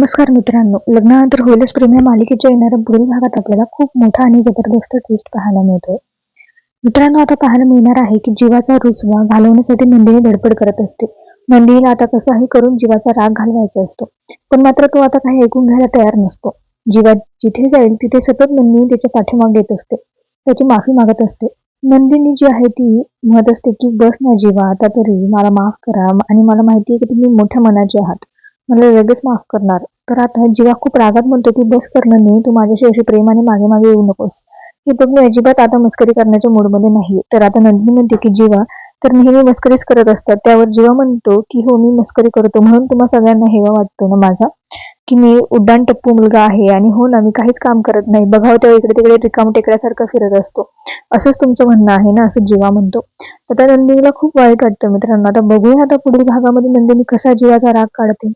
नमस्कार मित्रांनो. लग्नानंतर होईलच प्रेम या मालिकेच्या येणाऱ्या पुढील भागात आपल्याला खूप मोठा आणि जबरदस्त ट्विस्ट पाहायला मिळतोय. मित्रांनो आता पाहायला मिळणार आहे की जीवाचा रुसवा घालवण्यासाठी नंदिनी धडपड करत असते. नंदिनीला आता कसाही करून जीवाचा राग घालवायचा असतो. पण मात्र तो आता काही ऐकून घ्यायला तयार नसतो. जीवा जिथे जाईल तिथे सतत नंदिनी त्याच्या पाठीमागे येत असते. त्याची माफी मागत असते. नंदिनी जी आहे ती म्हणत असते की बस ना जीवा आता तरी. मला माफ करा आणि मला माहिती आहे की तुम्ही मोठ्या मनाचे आहात. मला लगेच माफ करणार. तर आता जीवा खूप रागात म्हणतो की बस करणं नाही तू माझ्याशी अशी प्रेमाने मागे मागे येऊ नकोस. हे बघ मी अजिबात आता मस्करी करण्याच्या मूडमध्ये नाही. तर आता नंदिनी म्हणते की जीवा तर नेहमी मस्करीच करत असतात. त्यावर जीवा म्हणतो की हो मी मस्करी करतो. म्हणून तुम्हाला सगळ्यांना हेवा वाटतो ना माझा की मी उड्डाण टप्पू मुलगा आहे आणि हो ना मी काहीच काम करत नाही. बघावं तेव्हा इकडे तिकडे रिकाम टेकड्यासारखं फिरत असतो. असंच तुमचं म्हणणं आहे ना? असं जीवा म्हणतो. तर त्या नंदिनीला खूप वाईट वाटतं मित्रांनो. आता बघूया आता पुढील भागामध्ये नंदिनी कसा जीवाचा राग काढते.